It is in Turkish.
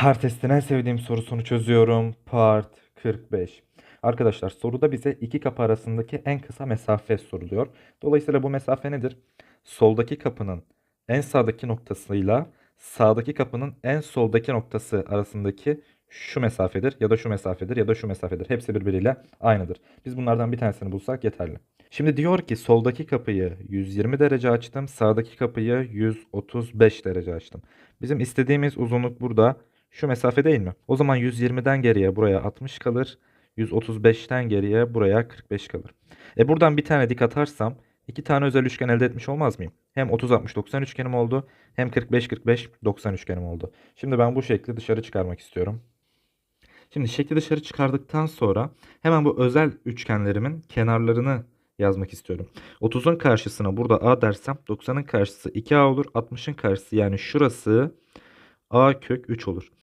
Her testin en sevdiğim sorusunu çözüyorum. Part 45. Arkadaşlar soruda bize iki kapı arasındaki en kısa mesafe soruluyor. Dolayısıyla bu mesafe nedir? Soldaki kapının en sağdaki noktasıyla sağdaki kapının en soldaki noktası arasındaki şu mesafedir ya da şu mesafedir ya da şu mesafedir. Hepsi birbiriyle aynıdır. Biz bunlardan bir tanesini bulsak yeterli. Şimdi diyor ki soldaki kapıyı 120 derece açtım, sağdaki kapıyı 135 derece açtım. Bizim istediğimiz uzunluk burada şu mesafe değil mi? O zaman 120'den geriye buraya 60 kalır. 135'ten geriye buraya 45 kalır. E buradan bir tane dik atarsam iki tane özel üçgen elde etmiş olmaz mıyım? Hem 30-60-90 üçgenim oldu hem 45-45-90 üçgenim oldu. Şimdi ben bu şekli dışarı çıkarmak istiyorum. Şimdi şekli dışarı çıkardıktan sonra hemen bu özel üçgenlerimin kenarlarını yazmak istiyorum. 30'un karşısına burada a dersem 90'ın karşısı 2a olur. 60'ın karşısı yani şurası a kök 3 olur.